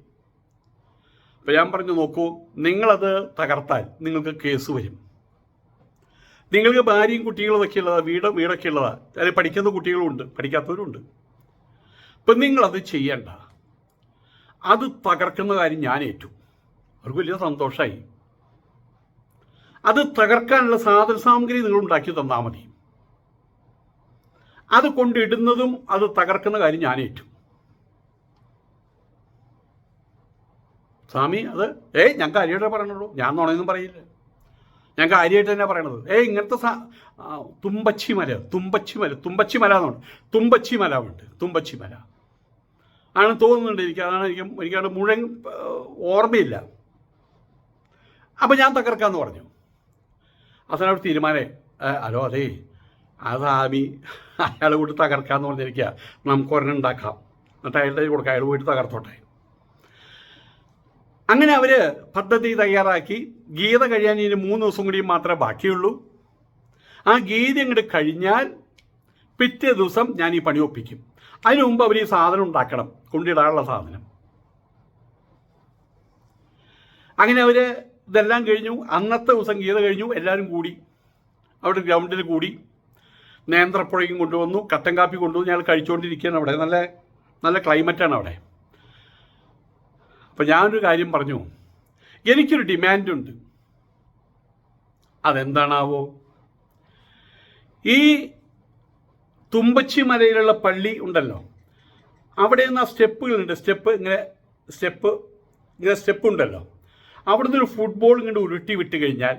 അപ്പം ഞാൻ പറഞ്ഞു നോക്കൂ നിങ്ങളത് തകർത്താൽ നിങ്ങൾക്ക് കേസ് വരും. നിങ്ങൾക്ക് ഭാര്യയും കുട്ടികളും ഒക്കെ ഉള്ളതാ വീട് വീടൊക്കെ ഉള്ളതാ. അല്ലെങ്കിൽ പഠിക്കുന്ന കുട്ടികളുമുണ്ട് പഠിക്കാത്തവരുണ്ട്. അപ്പം നിങ്ങളത് ചെയ്യണ്ട. അത് തകർക്കുന്ന കാര്യം ഞാൻ ഏറ്റു. അവർക്ക് വലിയ സന്തോഷമായി അത് തകർക്കാനുള്ള സാധന സാമഗ്രി നിങ്ങൾ ഉണ്ടാക്കി തന്നാൽ മതി. അത് കൊണ്ടിടുന്നതും അത് തകർക്കുന്ന കാര്യം ഞാൻ ഏറ്റു. സ്വാമി അത് ഏയ് ഞാൻ കാര്യമായിട്ടേ പറയണുള്ളൂ ഞാൻ നുണയൊന്നും പറയില്ല. ഞാൻ കാര്യമായിട്ട് തന്നെ പറയണത്. ഏയ് ഇങ്ങനത്തെ സാ തുമ്പച്ചി മല തുമ്പച്ചി മല എന്നുണ്ട് തുമ്പച്ചി മല ഉണ്ട്. തുമ്പച്ചി മല. ആണ് തോന്നുന്നുണ്ട് എനിക്ക്. അതാണ് എനിക്ക് എനിക്കവിടെ മുഴുവൻ ഓർമ്മയില്ല. അപ്പം ഞാൻ തകർക്കാന്ന് പറഞ്ഞു. അവസാനം തീരുമാനേ ഹലോ അതേ ആ സ്വാമി അയാൾ തകർക്കാന്ന് പറഞ്ഞിരിക്കുക നമുക്ക് ഒരെണ്ണം ഉണ്ടാക്കാം. എന്നിട്ട് അയാളുടെ കൊടുക്കാം. അയാൾ പോയിട്ട് തകർത്തോട്ടെ. അങ്ങനെ അവർ പദ്ധതി തയ്യാറാക്കി. ഗീത കഴിയാൻ ഇനി മൂന്ന് ദിവസം കൂടി മാത്രമേ ബാക്കിയുള്ളൂ. ആ ഗീത അങ്ങോട്ട് കഴിഞ്ഞാൽ പിറ്റേ ദിവസം ഞാൻ ഈ പണി ഒപ്പിക്കും. അതിനു മുമ്പ് അവർ ഈ സാധനം ഉണ്ടാക്കണം കൊണ്ടിടാനുള്ള സാധനം. അങ്ങനെ അവർ ഇതെല്ലാം കഴിഞ്ഞു. അന്നത്തെ ദിവസം ഗീത കഴിഞ്ഞു. എല്ലാവരും കൂടി അവിടെ ഗ്രൗണ്ടിൽ കൂടി നേന്ത്രപ്പുഴയും കൊണ്ടുവന്നു കട്ടൻ കാപ്പി കൊണ്ടുവന്നു. ഞങ്ങൾ കഴിച്ചുകൊണ്ടിരിക്കുകയാണ് അവിടെ. നല്ല നല്ല ക്ലൈമറ്റാണ് അവിടെ. അപ്പോൾ ഞാനൊരു കാര്യം പറഞ്ഞു. എനിക്കൊരു ഡിമാൻഡുണ്ട്. അതെന്താണാവോ? ഈ തുമ്പച്ചി മലയിലുള്ള പള്ളി ഉണ്ടല്ലോ. അവിടെ നിന്ന് ആ സ്റ്റെപ്പുകളുണ്ട്. സ്റ്റെപ്പ് ഇങ്ങനെ സ്റ്റെപ്പ് ഇങ്ങനെ സ്റ്റെപ്പ് ഉണ്ടല്ലോ. അവിടുന്ന് ഒരു ഫുട്ബോൾ ഇങ്ങോട്ട് ഉരുട്ടി വിട്ട് കഴിഞ്ഞാൽ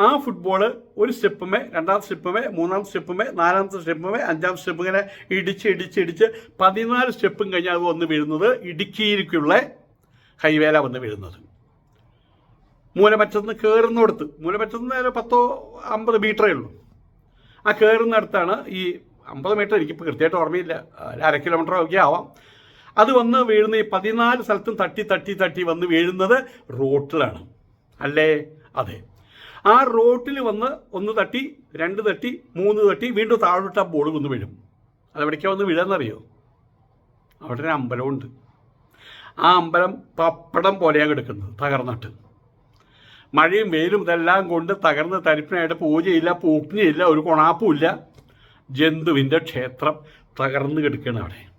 ആ ഫുട്ബോൾ ഒരു സ്റ്റെപ്പുമേ രണ്ടാം സ്റ്റെപ്പുമേ മൂന്നാം സ്റ്റെപ്പുമേ നാലാമത്തെ സ്റ്റെപ്പുമേ അഞ്ചാം സ്റ്റെപ്പ് ഇങ്ങനെ ഇടിച്ച് ഇടിച്ച് ഇടിച്ച് പതിനാല് സ്റ്റെപ്പും കഴിഞ്ഞാൽ അത് വന്ന് വീഴുന്നത് ഇടുക്കിയിലേക്കുള്ള ഹൈവേല വന്ന് വീഴുന്നത്. മൂലമറ്റത്ത് കയറുന്നിടത്ത് നിന്ന് ഒരു പത്തോ അമ്പത് മീറ്ററേ ഉള്ളൂ. ആ കയറുന്നിടത്താണ് ഈ അമ്പത് മീറ്റർ എനിക്കിപ്പോൾ കൃത്യമായിട്ട് ഓർമ്മയില്ല. അര കിലോമീറ്റർ ഒക്കെ ആവാം. അത് വന്ന് വീഴുന്ന ഈ പതിനാല് സ്ഥലത്തും തട്ടി തട്ടി തട്ടി വന്ന് വീഴുന്നത് റോട്ടിലാണ്. അല്ലേ? അതെ. ആ റോട്ടിൽ വന്ന് ഒന്ന് തട്ടി രണ്ട് തട്ടി മൂന്ന് തട്ടി വീണ്ടും താഴോട്ട് ആ ബോൾ വന്ന് വീഴും. അതെവിടേക്കാണ് വന്ന് വീഴാന്നറിയോ? അവിടെ ഒരു അമ്പലമുണ്ട്. ആ അമ്പലം പപ്പടം പോലെയാണ് കിടക്കുന്നത് തകർന്നിട്ട്. മഴയും വെയിലും ഇതെല്ലാം കൊണ്ട് തകർന്ന് തരിപ്പിനായിട്ട് പൂജയില്ല പൂജ്ഞയില്ല ഒരു കൊണാപ്പുമില്ല. ജന്തുവിന്റെ ക്ഷേത്രം തകർന്ന് കിടക്കുകയാണ് അവിടെ.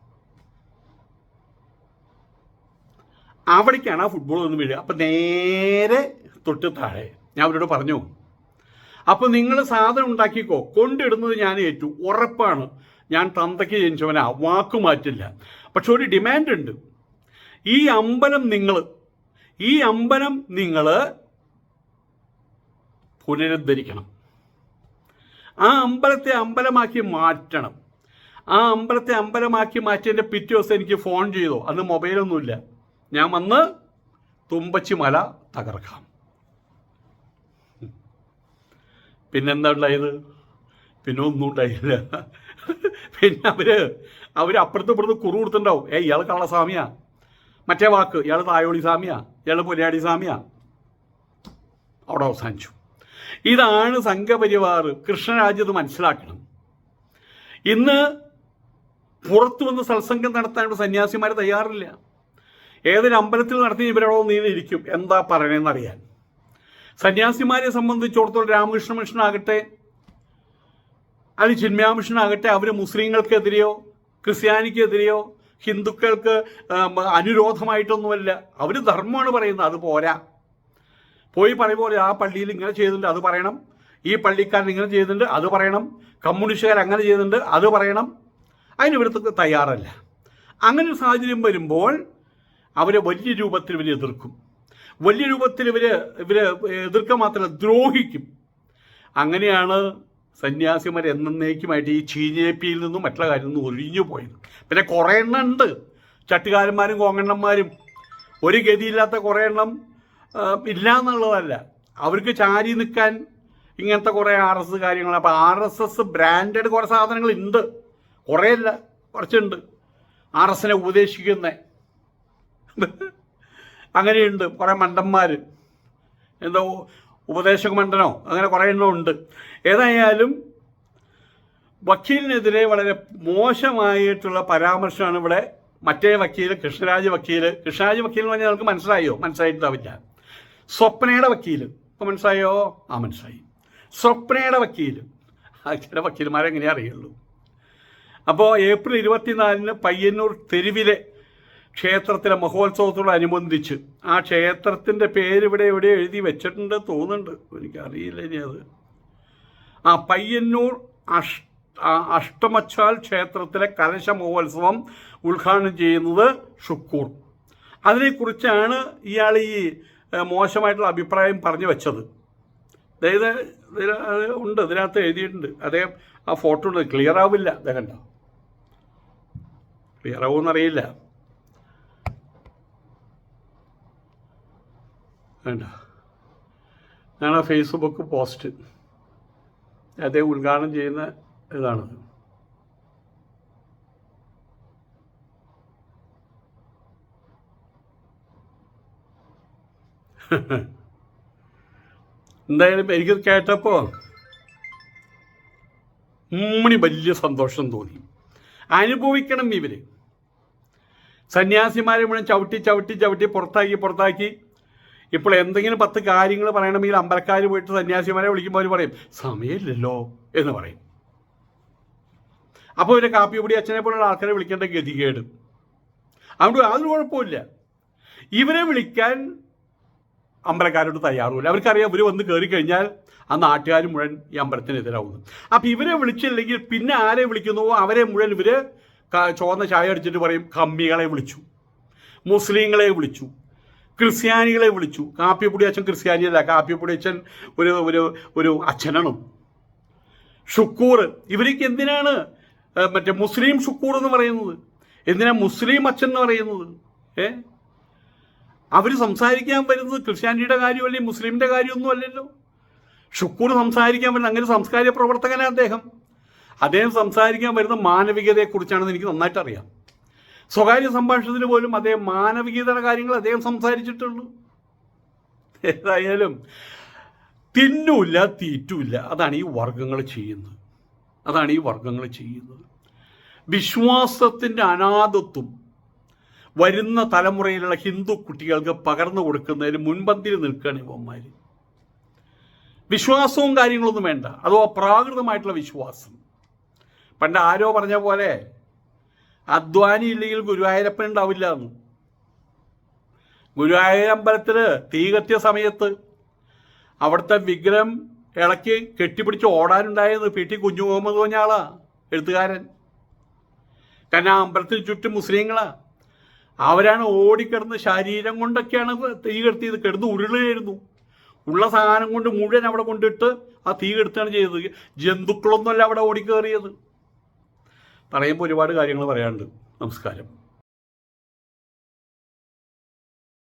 അവിടേക്കാണ് ആ ഫുട്ബോൾ ഒന്ന് വീഴുക. അപ്പം നേരെ തൊട്ട് താഴെ. ഞാൻ അവരോട് പറഞ്ഞു അപ്പോൾ നിങ്ങൾ സാധനം ഉണ്ടാക്കിക്കോ. കൊണ്ടിടുന്നത് ഞാൻ ഏറ്റു. ഉറപ്പാണ്. ഞാൻ തന്തയ്ക്ക് ജനിച്ചവനാ. വാക്കു മാറ്റില്ല. പക്ഷെ ഒരു ഡിമാൻഡ് ഉണ്ട്. ഈ അമ്പലം നിങ്ങൾ ഈ അമ്പലം നിങ്ങൾ പുനരുദ്ധരിക്കണം. ആ അമ്പലത്തെ അമ്പലമാക്കി മാറ്റണം. ആ അമ്പലത്തെ അമ്പലമാക്കി മാറ്റിയതിന്റെ പിറ്റേ ദിവസം എനിക്ക് ഫോൺ ചെയ്തോ. അന്ന് മൊബൈലൊന്നുമില്ല ഞാൻ വന്ന് തുമ്പച്ചി മല തകർക്കാം പിന്നെന്താ ഉണ്ടായത്? പിന്നെ ഒന്നും ഉണ്ടായില്ല. പിന്നെ അവർ അവർ അപ്പുറത്ത് ഇപ്പുറത്ത് കുറു കൊടുത്തിട്ടുണ്ടാവും. ഏ ഇയാൾ കള്ളസ്വാമിയാ. മറ്റേ വാക്ക് ഇയാൾ തായോളി സ്വാമിയാ. ഇയാൾ പുലയാടി സ്വാമിയാ. അവിടെ അവസാനിച്ചു. ഇതാണ് സംഘപരിവാർ. കൃഷ്ണരാജ്യത് മനസ്സിലാക്കണം. ഇന്ന് പുറത്തു വന്ന് സത്സംഗം നടത്താനുള്ള സന്യാസിമാർ തയ്യാറില്ല. ഏതൊരു അമ്പലത്തിൽ നടത്തി ഇവരോളം നീണ്ടിരിക്കും എന്താ പറയണെന്നറിയാൻ. സന്യാസിമാരെ സംബന്ധിച്ചിടത്തോളം രാമകൃഷ്ണ മിഷനാകട്ടെ അല്ലെങ്കിൽ ചിന്മയാ മിഷനാകട്ടെ അവർ മുസ്ലിങ്ങൾക്കെതിരെയോ ക്രിസ്ത്യാനിക്കെതിരെയോ ഹിന്ദുക്കൾക്ക് അനുരോധമായിട്ടൊന്നുമല്ല. അവർ ധർമ്മമാണ് പറയുന്നത്. അത് പോരാ. പോയി പറയുമ്പോൾ ആ പള്ളിയിൽ ഇങ്ങനെ ചെയ്തിട്ടുണ്ട് അത് പറയണം. ഈ പള്ളിക്കാരൻ ഇങ്ങനെ ചെയ്തിട്ടുണ്ട് അത് പറയണം. കമ്മ്യൂണിസ്റ്റുകാർ അങ്ങനെ ചെയ്തിട്ടുണ്ട് അത് പറയണം. അതിന് ഇവിടുത്തെ തയ്യാറല്ല. അങ്ങനെ ഒരു സാഹചര്യം വരുമ്പോൾ അവരെ വലിയ രൂപത്തിൽ ഇവർ എതിർക്കും. വലിയ രൂപത്തിൽ ഇവർ ഇവർ എതിർക്കുക മാത്രമല്ല ദ്രോഹിക്കും. അങ്ങനെയാണ് സന്യാസിമാർ എന്നേക്കുമായിട്ട് ഈ ചീഞ്ഞേപ്പിയിൽ നിന്നും മറ്റുള്ള കാര്യം നിന്നും ഒഴിഞ്ഞു പോയത്. പിന്നെ കുറേ എണ്ണം ഉണ്ട്. ചട്ടുകാരന്മാരും കോങ്ങണ്ണന്മാരും. ഒരു ഗതിയില്ലാത്ത കുറേ എണ്ണം ഇല്ല എന്നുള്ളതല്ല അവർക്ക് ചാരി നിൽക്കാൻ ഇങ്ങനത്തെ കുറേ ആർ എസ് കാര്യങ്ങൾ. അപ്പോൾ ആർ എസ് എസ് ബ്രാൻഡഡ് കുറേ സാധനങ്ങൾ ഉണ്ട് കുറേ അല്ല കുറച്ചുണ്ട്. ആർ എസിനെ ഉപദേശിക്കുന്ന അങ്ങനെയുണ്ട് കുറേ മണ്ടന്മാർ എന്തോ ഉപദേശക മണ്ഡലോ അങ്ങനെ കുറേ എണ്ണം ഉണ്ട്. ഏതായാലും വക്കീലിനെതിരെ വളരെ മോശമായിട്ടുള്ള പരാമർശമാണ് ഇവിടെ മറ്റേ വക്കീൽ കൃഷ്ണരാജ് വക്കീൽ കൃഷ്ണരാജ് വക്കീൽ എന്ന് പറഞ്ഞാൽ നമുക്ക് മനസ്സിലായോ? മനസ്സിലായിട്ടുണ്ടാവില്ല. സ്വപ്നയുടെ വക്കീൽ ഇപ്പം മനസ്സിലായോ? ആ മനസ്സിലായി. സ്വപ്നയുടെ വക്കീൽ ചില വക്കീൽമാരെ എങ്ങനെ അറിയുള്ളൂ. അപ്പോൾ ഏപ്രിൽ ഇരുപത്തിനാലിന് പയ്യന്നൂർ തെരുവിലെ ക്ഷേത്രത്തിലെ മഹോത്സവത്തോടനുബന്ധിച്ച് ആ ക്ഷേത്രത്തിന്റെ പേര് ഇവിടെ എവിടെ എഴുതി വെച്ചിട്ടുണ്ട് തോന്നുന്നുണ്ട്. എനിക്കറിയില്ല ഇനി അത്. ആ പയ്യന്നൂർ അഷ് അഷ്ടമച്ചാൽ ക്ഷേത്രത്തിലെ കലശ മഹോത്സവം ഉദ്ഘാടനം ചെയ്യുന്നത് ഷുക്കൂർ. അതിനെക്കുറിച്ചാണ് ഇയാൾ ഈ മോശമായിട്ടുള്ള അഭിപ്രായം പറഞ്ഞു വെച്ചത്. അതായത് ഉണ്ട് ഇതിനകത്ത് എഴുതിയിട്ടുണ്ട്. അദ്ദേഹം ആ ഫോട്ടോ ഉണ്ട് ക്ലിയർ ആവില്ല അദ്ദേഹം ക്ലിയർ ആവുമെന്നറിയില്ല വേണ്ട ആ ഫേസ്ബുക്ക് പോസ്റ്റ് അദ്ദേഹം ഉദ്ഘാടനം ചെയ്യുന്ന ഇതാണത് എന്തായാലും എനിക്കത് കേട്ടപ്പോൾ ഉമ്മണി വലിയ സന്തോഷം തോന്നി. അനുഭവിക്കണം ഇവർ സന്യാസിമാരെ മുഴുവൻ ചവിട്ടി ചവിട്ടി ചവിട്ടി പുറത്താക്കി പുറത്താക്കി. ഇപ്പോൾ എന്തെങ്കിലും പത്ത് കാര്യങ്ങൾ പറയണമെങ്കിൽ അമ്പലക്കാർ പോയിട്ട് സന്യാസിമാരെ വിളിക്കുമ്പോൾ അവർ പറയും സമയമില്ലല്ലോ എന്ന് പറയും. അപ്പോൾ ഇവരെ കാപ്പിപ്പൊടി അച്ഛനെ പോലുള്ള ആൾക്കാരെ വിളിക്കേണ്ട ഗതികേട്. അതുകൊണ്ട് അതിന് കുഴപ്പമില്ല ഇവരെ വിളിക്കാൻ അമ്പലക്കാരോട് തയ്യാറുമില്ല അവർക്കറിയാം ഇവർ വന്ന് കയറി കഴിഞ്ഞാൽ ആ നാട്ടുകാർ മുഴുവൻ ഈ അമ്പലത്തിനെതിരാവുന്നു അപ്പം ഇവരെ വിളിച്ചില്ലെങ്കിൽ പിന്നെ ആരെ വിളിക്കുന്നുവോ അവരെ മുഴുവൻ ഇവർ ചുവന്ന ചായ അടിച്ചിട്ട് പറയും കമ്മികളെ വിളിച്ചു. മുസ്ലിങ്ങളെ വിളിച്ചു. ക്രിസ്ത്യാനികളെ വിളിച്ചു. കാപ്പിപ്പൊടി അച്ഛൻ ക്രിസ്ത്യാനിയല്ല. കാപ്പിപ്പൊടി അച്ഛൻ ഒരു ഒരു ഒരു അച്ഛനാണ്. ഷുക്കൂർ. ഇവർക്ക് എന്തിനാണ് മറ്റേ മുസ്ലിം ഷുക്കൂർ എന്ന് പറയുന്നത്? എന്തിനാ മുസ്ലിം അച്ഛൻ എന്ന് പറയുന്നത്? ഏ? അവർ സംസാരിക്കാൻ വരുന്നത് ക്രിസ്ത്യാനിയുടെ കാര്യമല്ലേ മുസ്ലിമിന്റെ കാര്യമൊന്നും അല്ലല്ലോ. ഷുക്കൂർ സംസാരിക്കാൻ വരുന്ന അങ്ങനെ സംസ്കാരിക പ്രവർത്തകനാണ് അദ്ദേഹം. അദ്ദേഹം സംസാരിക്കാൻ വരുന്ന മാനവികതയെക്കുറിച്ചാണെന്ന് എനിക്ക് നന്നായിട്ട് അറിയാം സ്വകാര്യ സംഭാഷണത്തിന് പോലും അദ്ദേഹം മാനവികതയുടെ കാര്യങ്ങൾ അദ്ദേഹം സംസാരിച്ചിട്ടുള്ളൂ. ഏതായാലും തിന്നൂല്ല തീറ്റൂല്ല അതാണ് ഈ വർഗങ്ങൾ ചെയ്യുന്നത്. അതാണ് ഈ വർഗങ്ങൾ ചെയ്യുന്നത്. വിശ്വാസത്തിന്റെ അനാഥത്വം വരുന്ന തലമുറയിലുള്ള ഹിന്ദു കുട്ടികൾക്ക് പകർന്നു കൊടുക്കുന്നതിന് മുൻപന്തിയിൽ നിൽക്കുകയാണ് ഇവന്മാർ വിശ്വാസവും കാര്യങ്ങളൊന്നും വേണ്ട. അതോ പ്രാകൃതമായിട്ടുള്ള വിശ്വാസം. പണ്ട് ആരോ പറഞ്ഞ പോലെ അധ്വാനി ഇല്ലെങ്കിൽ ഗുരുവായൂരപ്പൻ ഉണ്ടാവില്ല എന്ന്. ഗുരുവായൂരമ്പലത്തിൽ തീ കത്തിയ സമയത്ത് അവിടുത്തെ വിഗ്രഹം ഇളക്കി കെട്ടിപ്പിടിച്ച് ഓടാനുണ്ടായത് പി ടി കുഞ്ഞു മുഹമ്മദ് കുഞ്ഞാളാ എഴുത്തുകാരൻ. കാരണം ആ അമ്പലത്തിന് ചുറ്റും മുസ്ലിങ്ങളാ. അവരാണ് ഓടിക്കിടന്ന് ശരീരം കൊണ്ടൊക്കെയാണ് തീ കെടുത്തിയത്. കിടന്ന് ഉരുളായിരുന്നു ഉള്ള സാധനം കൊണ്ട് മുഴുവൻ അവിടെ കൊണ്ടിട്ട് ആ തീ കെടുത്താണ് ചെയ്തത്. ജന്തുക്കളൊന്നുമല്ല അവിടെ ഓടിക്കേറിയത്. പറയുമ്പോൾ ഒരുപാട് കാര്യങ്ങൾ പറയാനുണ്ട്. നമസ്കാരം.